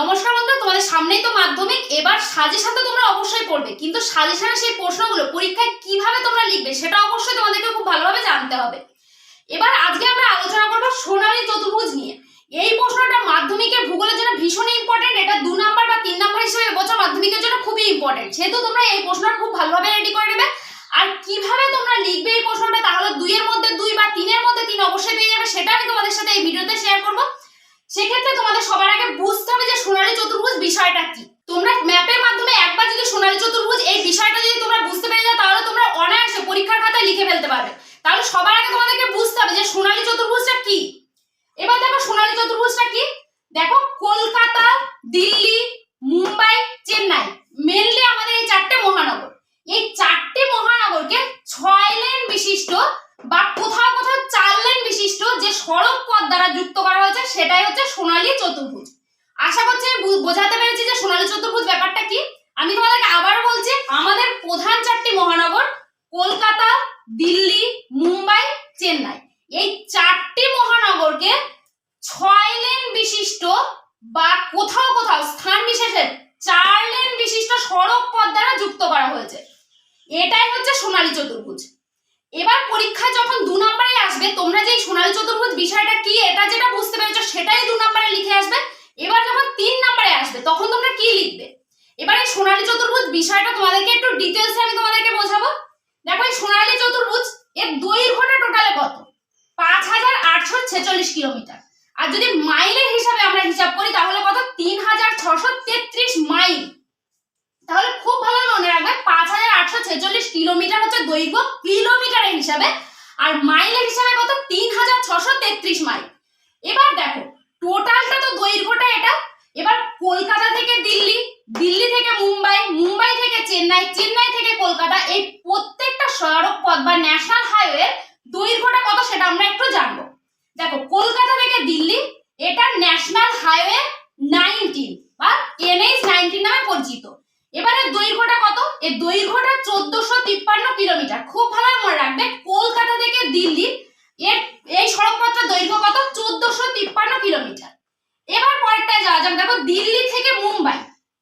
নমস্কার বন্ধুরা, তোমাদের সামনেই তো মাধ্যমিক, এবার সাজেশন তো তোমরা অবশ্যই পড়বে। কিন্তু সাজেশনের সেই প্রশ্নগুলো পরীক্ষায় কীভাবে তোমরা লিখবে, সেটা অবশ্যই তোমাদেরকে খুব ভালোভাবে জানতে হবে। এবার আজকে আমরা আলোচনা করব সোনালী চতুর্ভুজ নিয়ে। এই প্রশ্নটা মাধ্যমিকের ভূগোলের জন্য ভীষণ ইম্পর্টেন্ট এটা দু নাম্বার বা তিন নাম্বার হিসেবে এবছর মাধ্যমিকের জন্য খুবই ইম্পর্টেন্ট সেহেতু তোমরা এই প্রশ্নটা খুব ভালোভাবে রেডি করে নেবে। আর কীভাবে তোমরা লিখবে এই প্রশ্নটা, তাহলে দুইয়ের মধ্যে দুই বা তিনের মধ্যে তিন অবশ্যই পেয়ে যাবে, সেটা আমি তোমাদের সাথে এই ভিডিওতে শেয়ার করব। সেক্ষেত্রে তোমাদের সবার আগে বুঝতে হবে যে সোনালী চতুর্ভুজ বিষয়টা কি। তোমরা ম্যাপের মাধ্যমে একবার যদি সোনালী চতুর্ভুজ এই বিষয়টা যদি তোমরা বুঝতে পেরে যাও, তাহলে তোমরা অনায়াসে পরীক্ষার খাতায় লিখে ফেলতে পারবে। তাহলে সবার আগে তোমাদেরকে বুঝতে হবে যে সোনালী চতুর্ভুজটা কি। এবার দেখো সোনালী চতুর্ভুজটা কি। দেখো কলকাতা, দিল্লি, মুম্বাই, চেন্নাই মেনলি আমাদের এই চারটে মহানগর। এই চারটে মহানগরকে ছয় লেন বিশিষ্ট বা কোথাও কোথাও চার লেন বিশিষ্ট সড়ক পথ দ্বারা যুক্ত করা হয়েছে, সেটাই হচ্ছে সোনালী চতুর্ভুজ। আশা করছি আমি বোঝাতে পেরেছি যে সোনালী চতুর্ভুজ ব্যাপারটা কি। আমি তোমাদেরকে আবার বলছি, আমাদের প্রধান চারটি মহানগর, কলকাতা, দিল্লি, মুম্বাই, চেন্নাই। এই চারটি মহানগরকে ছয় লেন বিশিষ্ট বা কোথাও কোথাও, স্থান বিশেষে চার লেন বিশিষ্ট সড়ক পথ দ্বারা যুক্ত করা হয়েছে। এটাই হচ্ছে সোনালী চতুর্ভুজ। এবার পরীক্ষায় যখন দু নম্বরে আসবে, তোমরা যে সোনালী চতুর্ভুজ বিষয়টা কি, এটা যেটা বুঝতে পেরেছ, সেটাই দু নম্বরে লিখে আসবে। এবার যখন তিন নম্বরে আসবে, তখন তোমরা কি লিখবে? এবার এই সোনালী চতুর্ভুজ বিষয়টা তোমাদেরকে একটু ডিটেলসে আমি তোমাদেরকে বোঝাবো। দেখো, এই সোনালী চতুর্ভুজ, এর দৈর্ঘ্যটা টোটালে কত? পাঁচ হাজার আটশো ছেচল্লিশ কিলোমিটার। আর যদি মাইলের হিসাবে আমরা হিসাব করি, তাহলে কত? তিন হাজার ছশো তেত্রিশ মাইল তাহলে খুব ভালো মনে রাখবে, পাঁচ হাজার আটশো ছেচল্লিশ কিলোমিটার হচ্ছে দৈর্ঘ্য কিলোমিটারের হিসাবে, আর মাইলের হিসাবে কত? তিন হাজার ছশো তেত্রিশ মাইল এবার দেখো টোটালটা তো দৈর্ঘ্যটা এটা। এবার কলকাতা থেকে দিল্লি দিল্লি থেকে মুম্বাই মুম্বাই থেকে চেন্নাই চেন্নাই থেকে কলকাতা, এই প্রত্যেকটা সড়ক পথ বা ন্যাশনাল হাইওয়ে দৈর্ঘ্যটা কত সেটা আমরা একটু জানব। দেখো, কলকাতা থেকে দিল্লি, এটা ন্যাশনাল হাইওয়ে নাইনটিন বা এনএইচ নাইনটিন নামে পরিচিত। এবারে দৈর্ঘ্যটা কত? এর দৈর্ঘ্যটা চোদ্দশো তিপ্পান্ন কিলোমিটার। খুব ভালো মনে রাখবে, কলকাতা থেকে দিল্লি, এর, এই সড়ক দৈর্ঘ্য কত? চোদ্দশো তিপ্পান্ন কিলোমিটার। এবার পরেরটায় যাওয়া যাক, দেখো দিল্লি থেকে মুম্বাই।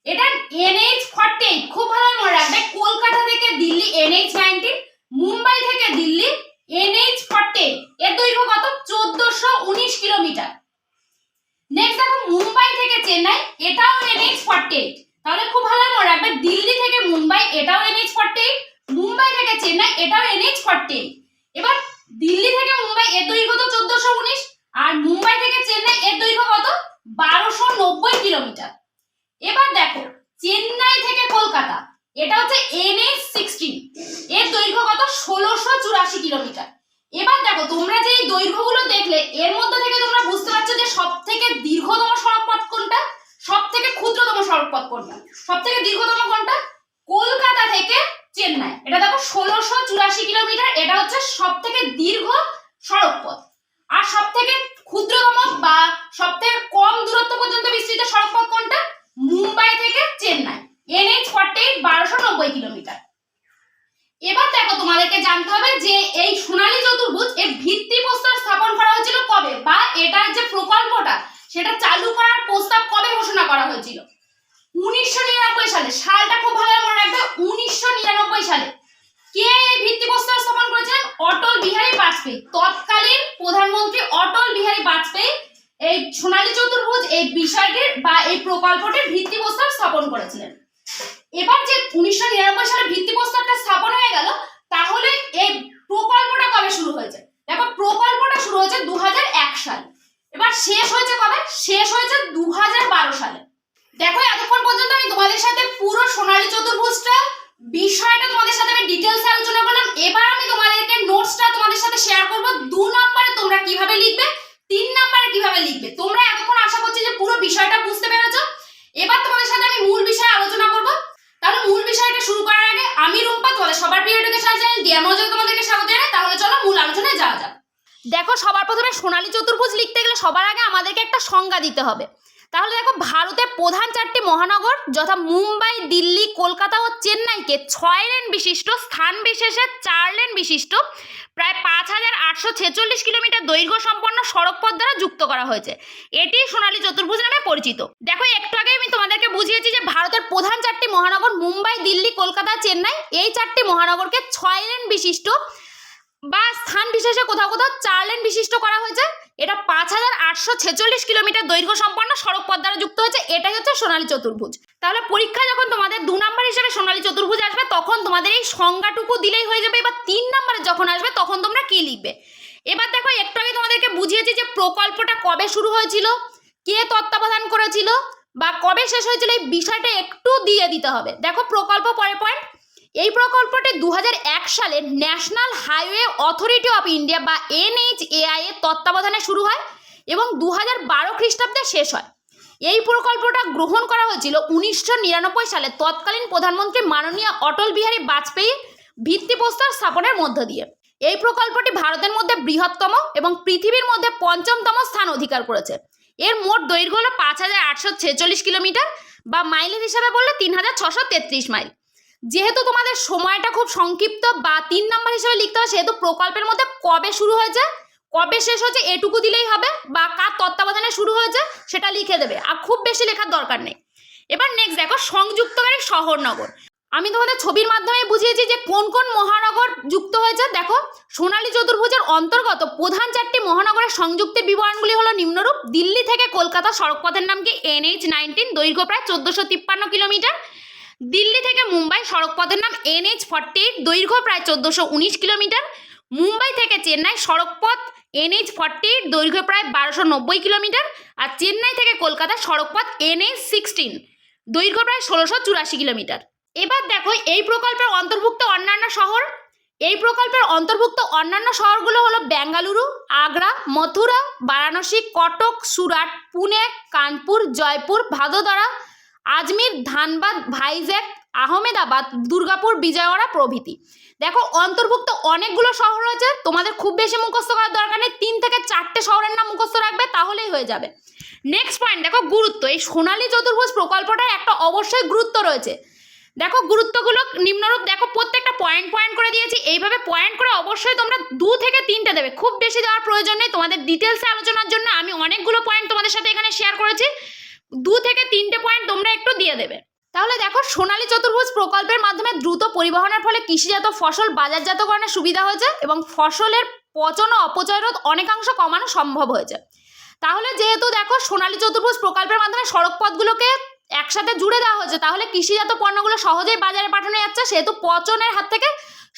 এটা এনএইচ ফর্টি এইট, খুব ভালো মনে রাখবে, কলকাতা থেকে দিল্লি, এনএইচ নাইনটিন, মুম্বাই থেকে দিল্লি, এনএইচ ফর্টি এর দৈর্ঘ্য কত? চোদ্দশো উনিশ কিলোমিটার। নেক্সট দেখো, মুম্বাই থেকে চেন্নাই, এটাও এনএইচ ফর্টি এইট। তাহলে খুব ভালো মনে রাখবে দিল্লি থেকে মুম্বাই, এটাও এনএইচ ফর্টি, মুম্বাই থেকে চেন্নাই, এটাও এনএইচ ফর্টি। এবার দিল্লি থেকে মুম্বাই, এর দৈর্ঘ্য তো চোদ্দশো উনিশ, আর মুম্বাই থেকে চেন্নাই, এর দৈর্ঘ্য কত? বারোশো নব্বই কিলোমিটার। এবার দেখো, চেন্নাই থেকে কলকাতা, এটা হচ্ছে এনএইচ সিক্সটিন এর দৈর্ঘ্য কত? ষোলোশো চুরাশি কিলোমিটার। এবার দেখো, তোমরা যে এই দৈর্ঘ্যগুলো দেখলে, এর মধ্যে থেকে তোমরা বুঝতে পারছ যে সব থেকে দীর্ঘতম সড়ক পথ কোনটা? সব থেকে ক্ষুদ্রতম সড়ক পথ কোনটা? সব থেকে দীর্ঘতম কোনটা? কলকাতা থেকে চেন্নাই। এটা দেখো ষোলোশো চুরাশি কিলোমিটার, এটা হচ্ছে সব থেকে দীর্ঘ সড়ক পথ আর সব থেকে ক্ষুদ্রতম বা সব থেকে কম দূরত্ব পর্যন্ত বিস্তৃত সড়ক পথ কোনটা? মুম্বাই থেকে চেন্নাই। এনএইচ ফর্টি বারোশো নব্বই কিলোমিটার। এবার দেখো তোমাদেরকে জানতে হবে যে এই সোনালী চতুর্ভুজ এর ভিত্তি প্রস্তর স্থাপন করা হয়েছিল কবে? বা এটার যে প্রকল্পটা সেটা চালু করার প্রস্তাব কবে ঘোষণা করা হয়েছিল? উনিশশো নিরানব্বই সালে। সালটা খুব ভালো মনে রাখবে, উনিশশো নিরানব্বই সালে। কে এই ভিত্তি প্রস্তর স্থাপন করেছিলেন? অটল বিহারী বাজপেয়ী। তৎকালীন প্রধানমন্ত্রী অটল বিহারী বাজপেয়ী এই সোনালী চতুর্ভুজ এই বিষয়টির বা এই প্রকল্পটির ভিত্তি প্রস্তর স্থাপন করেছিলেন। এবার যে উনিশশো নিরানব্বই সালে ভিত্তি প্রস্তরটা স্থাপন হয়ে গেল তাহলে এই প্রকল্পটা কবে শুরু হয়েছে দেখো প্রকল্পটা শুরু হয়েছে দু এক সালে এবার শেষ হয়েছে কবে? শেষ হয়েছে দু হাজার বারো সালে। দেখো, এতক্ষণ পর্যন্ত আমি তোমাদের সাথে পুরো সোনালী চতুর্ভুজটা বিষয়টা তোমাদের সাথে আমি ডিটেলস আলোচনা করলাম এবার আমি তোমাদেরকে নোটসটা তোমাদের সাথে শেয়ার করব দু নম্বরে তোমরা কীভাবে লিখবে তিন নম্বরে কীভাবে লিখবে তোমরা এতক্ষণ আশা করছি যে পুরো বিষয়টা বুঝতে পেরেছ এবার তোমাদের সাথে আমি মূল বিষয়ে আলোচনা করব তাহলে মূল বিষয়টা শুরু করার আগে আমি রূপা তোমাদের সবার প্রিয় এডুকেশন চ্যানেল ডিয়ার মজা তোমাদেরকে স্বাগত জানাই তাহলে চলো মূল আলোচনায় যাওয়া যাক দেখো সবার প্রথমে সোনালী চতুর্ভুজ লিখতে গেলে সবার আগে আমাদেরকে একটা সংজ্ঞা দিতে হবে। তাহলে দেখো ভারতের প্রধান চারটি মহানগর যথা মুম্বাই, দিল্লি, কলকাতা ও চেন্নাইকে ছয় লেন বিশিষ্ট, স্থান বিশেষে চার লেন বিশিষ্ট, প্রায় পাঁচ হাজার আটশো ছেচল্লিশ কিলোমিটার দৈর্ঘ্য সম্পন্ন সড়ক পথ দ্বারা যুক্ত করা হয়েছে। এটি সোনালী চতুর্ভুজ নামে পরিচিত। দেখো একটু আগে আমি তোমাদেরকে বুঝিয়েছি যে ভারতের প্রধান চারটি মহানগর মুম্বাই, দিল্লি, কলকাতা, চেন্নাই, এই চারটি মহানগরকে ছয় লেন বিশিষ্ট বা স্থান বিশেষে কোথাও কোথাও চার লেন বিশিষ্ট করা হয়েছে। এটা পাঁচ হাজার আটশো ছেচল্লিশ কিলোমিটার দৈর্ঘ্য সম্পন্ন সড়ক পথ দ্বারা যুক্ত হয়েছে। এটাই হচ্ছে সোনালী চতুর্ভুজ। তাহলে পরীক্ষা যখন তোমাদের দু নম্বর হিসেবে সোনালী চতুর্ভুজ আসবে, তখন তোমাদের এই সংজ্ঞাটুকু দিলেই হয়ে যাবে। এবার তিন নম্বরে যখন আসবে, তখন তোমরা কি লিখবে? এবার দেখো, একটু আগে তোমাদেরকে বুঝিয়েছি যে প্রকল্পটা কবে শুরু হয়েছিল, কে তত্ত্বাবধান করেছিল, বা কবে শেষ হয়েছিল, এই বিষয়টা একটু দিয়ে দিতে হবে। দেখো, প্রকল্প পরে পয়েন্ট এই প্রকল্পটি দু হাজার এক সালে national highway authority of India বা এনএইচএআই এর তত্ত্বাবধানে শুরু হয় এবং দু হাজার বারো খ্রিস্টাব্দে শেষ হয়। এই প্রকল্পটা গ্রহণ করা হয়েছিল উনিশশো নিরানব্বই সালে তৎকালীন প্রধানমন্ত্রী মাননীয় অটল বিহারী বাজপেয়ী ভিত্তিপ্রস্তর স্থাপনের মধ্য দিয়ে। এই প্রকল্পটি ভারতের মধ্যে বৃহত্তম এবং পৃথিবীর মধ্যে পঞ্চমতম স্থান অধিকার করেছে। এর মোট দৈর্ঘ্য হলো পাঁচ হাজার আটশো ছেচল্লিশ কিলোমিটার বা মাইলের হিসাবে বললে তিন হাজার ছশো তেত্রিশ মাইল। যেহেতু তোমাদের সময়টা খুব সংক্ষিপ্ত, বা তিন নাম্বার হিসেবে লিখতে হবে, সেহেতু প্রকল্পের মধ্যে কবে শুরু হয়েছে, কবে শেষ হয়েছে এটুকু দিলেই হবে, বা কার তত্ত্বাবধানে শুরু হয়েছে সেটা লিখে দেবে, আর খুব বেশি লেখার দরকার নেই। এবার নেক্সট দেখো, সংযুক্তকারী শহরনগর। আমি তোমাদের ছবির মাধ্যমে বুঝিয়েছি যে কোন কোন মহানগর যুক্ত হয়েছে। দেখো, সোনালী চতুর্ভুজের অন্তর্গত প্রধান চারটি মহানগরের সংযুক্তির বিবরণগুলি হলো নিম্নরূপ, দিল্লি থেকে কলকাতা সড়কপথের নাম কি? এনএইচ নাইনটিন দৈর্ঘ্য প্রায় চোদ্দোশো তিপ্পান্ন কিলোমিটার। দিল্লি থেকে মুম্বাই সড়কপথের নাম এনএইচ ফর্টি এইট, দৈর্ঘ্য প্রায় চোদ্দোশো উনিশ কিলোমিটার। মুম্বাই থেকে চেন্নাই সড়কপথ এনএইচ ফর্টি এইট, দৈর্ঘ্য প্রায় বারোশো নব্বই কিলোমিটার আর চেন্নাই থেকে কলকাতা সড়ক সড়কপথ এনএইচ সিক্সটিন, দৈর্ঘ্য প্রায় ষোলোশো চুরাশি কিলোমিটার। এবার দেখো এই প্রকল্পের অন্তর্ভুক্ত অন্যান্য শহর। এই প্রকল্পের অন্তর্ভুক্ত অন্যান্য শহরগুলো হলো বেঙ্গালুরু, আগ্রা, মথুরা, বারাণসী, কটক, সুরাট, পুনে, কানপুর, জয়পুর, ভাদোদরা আজমির, ধানবাদ ভাইজ্যাক আহমেদাবাদ, দুর্গাপুর, বিজয়ওয়াড়া প্রভৃতি। দেখো, অন্তর্ভুক্ত অনেকগুলো শহর রয়েছে, তোমাদের খুব বেশি মুখস্থ করার দরকার নেই, তিন থেকে চারটে শহরের নাম মুখস্থ রাখবে, তাহলেই হয়ে যাবে। নেক্সট পয়েন্ট দেখো, গুরুত্ব। এই সোনালী চতুর্ভুজ প্রকল্পটার একটা অবশ্যই গুরুত্ব রয়েছে। দেখো, গুরুত্বগুলো নিম্নরূপ, দেখো, প্রত্যেকটা পয়েন্ট পয়েন্ট করে দিয়েছি, এইভাবে পয়েন্ট করে অবশ্যই তোমরা দু থেকে তিনটে দেবে। খুব বেশি দেওয়ার প্রয়োজন নেই, তোমাদের ডিটেলসে আলোচনার জন্য আমি অনেকগুলো পয়েন্ট তোমাদের সাথে এখানে শেয়ার করেছি। দু থেকে তিনটে পয়েন্ট তোমরা একটু দিয়ে দেবে। তাহলে দেখো, সোনালী চতুর্ভুজ প্রকল্পের মাধ্যমে দ্রুত পরিবহনের ফলে কৃষিজাত ফসল বাজারজাতকরণের সুবিধা হয়েছে এবং ফসলের পচন ও অপচয় রোধ অনেকাংশ কমানো সম্ভব হয়েছে। তাহলে যেহেতু দেখো, সোনালী চতুর্ভুজ প্রকল্পের মাধ্যমে সড়ক পথগুলোকে একসাথে জুড়ে দেওয়া হয়েছে তাহলে কৃষিজাত পণ্যগুলো সহজেই বাজারে পাঠানো যাচ্ছে, সেহেতু পচনের হাত থেকে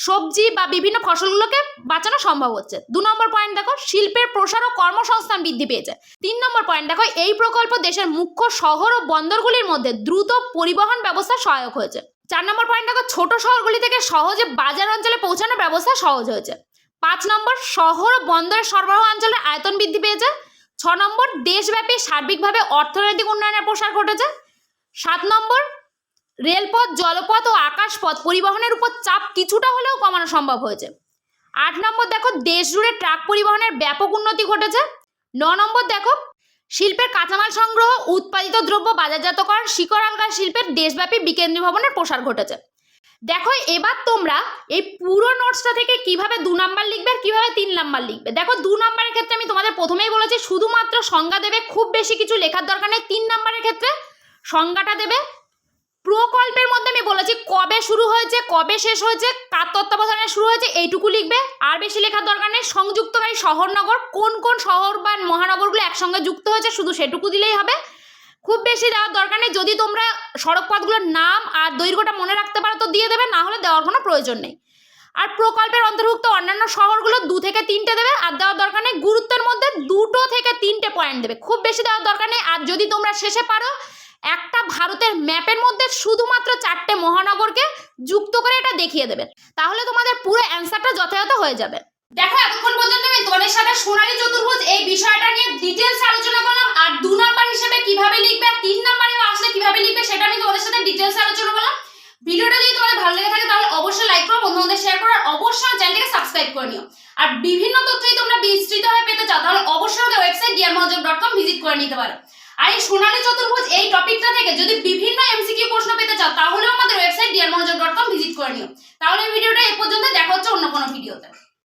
সবজি বা বিভিন্ন ফসলগুলোকে বাঁচানো সম্ভব হচ্ছে। দু নম্বর পয়েন্ট দেখো, শিল্পের প্রসার ও কর্মসংস্থান বৃদ্ধি পেয়েছে। তিন নম্বর পয়েন্ট দেখো, এই প্রকল্প দেশের মুখ্য শহর ও বন্দরগুলির মধ্যে দ্রুত পরিবহন ব্যবস্থা সহায়ক হয়েছে। চার নম্বর পয়েন্ট দেখো, ছোট শহরগুলি থেকে সহজে বাজার অঞ্চলে পৌঁছানোর ব্যবস্থা সহজ হয়েছে। পাঁচ নম্বর, শহর ও বন্দরের সরবরাহ অঞ্চলের আয়তন বৃদ্ধি পেয়েছে। ছ নম্বর, দেশব্যাপী সার্বিকভাবে অর্থনৈতিক উন্নয়নের প্রসার ঘটেছে। সাত নম্বর, রেলপথ, জলপথ ও আকাশপথ পরিবহনের উপর চাপ কিছুটা হলেও কমানো সম্ভব হয়েছে। আট নম্বর দেখো দেশ জুড়ে ট্রাক পরিবহনের ব্যাপক উন্নতি ঘটেছে। ন নম্বর দেখো, শিল্পের কাঁচামাল সংগ্রহ, উৎপাদিত দ্রব্য বাজারজাতকরণ শিকড় আলগার শিল্পের দেশব্যাপী বিকেন্দ্রীভবনের প্রসার ঘটেছে। দেখো, এবার তোমরা এই পুরো নোটসটা থেকে কীভাবে দু নাম্বার লিখবে আর কীভাবে তিন নাম্বার লিখবে। দেখো, দু নাম্বারের ক্ষেত্রে আমি তোমাদের প্রথমেই বলেছি, শুধুমাত্র সংজ্ঞা দেবে, খুব বেশি কিছু লেখার দরকার নেই। তিন নাম্বারের ক্ষেত্রে সংজ্ঞাটা দেবে? প্রকল্পের মধ্যে আমি বলেছি, কবে শুরু হয়েছে, কবে শেষ হয়েছে, কার তত্ত্বাবধানে শুরু হয়েছে, এইটুকু লিখবে। আর বেশি লেখার দরকার নেই, সংযুক্তকারী শহরনগর, কোন কোন শহর বা মহানগরগুলো একসঙ্গে যুক্ত হয়েছে, শুধু সেটুকু দিলেই হবে। খুব বেশি দেওয়ার দরকার নেই, যদি তোমরা সড়কপথগুলোর নাম আর দৈর্ঘ্যটা মনে রাখতে পারো, তো দিয়ে দেবে না হলে দেওয়ার কোনো প্রয়োজন নেই। আর প্রকল্পের অন্তর্ভুক্ত অন্যান্য শহরগুলো দু থেকে তিনটে দেবে, আর দেওয়ার দরকার নেই, গুরুত্বের মধ্যে দুটো থেকে তিনটে পয়েন্ট দেবে, খুব বেশি দেওয়ার দরকার নেই। আর যদি তোমরা শেষে পারো একটা ভারতের ম্যাপের মধ্যে শুধুমাত্র চারটে মহানগরকে যুক্ত করে এটা দেখিয়ে দেবে তাহলে তোমাদের পুরো অ্যান্সারটা যথাযথ হয়ে যাবে। দেখো, এতক্ষণ পর্যন্ত আমি তোমাদের সাথে সোনালী চতুর্ভুজ এই বিষয়টা নিয়ে ডিটেলস আলোচনা করলাম। আর দু নাম্বার হিসেবে কীভাবে লিখবে আর তিন নাম্বারে আসলে কীভাবে লিখবে সেটা আমি তোমাদের সাথে ডিটেলস আলোচনা করলাম। ভিডিওটা যদি তোমাদের ভালো লেগে থাকে, তাহলে অবশ্যই লাইক করো, বন্ধুদের শেয়ার করো, আর অবশ্যই চ্যানেলটাকে সাবস্ক্রাইব করে নিও। আর বিভিন্ন তথ্য যদি তোমরা বিস্তৃতভাবে পেতে চাও, তাহলে অবশ্যই আমাদের ওয়েবসাইট ডিয়ারমহজব ডট কম ভিজিট করে নিতে পারো। আর এই সোনালী চতুর্ভুজ, এই টপিকটা থেকে যদি বিভিন্ন এমসিকিউ প্রশ্ন পেতে চাও, তাহলেও আমাদের ওয়েবসাইট ডট কম ভিজিট করে নিও। তাহলে ভিডিওটা এই পর্যন্ত দেখা হচ্ছে অন্য কোনো ভিডিওতে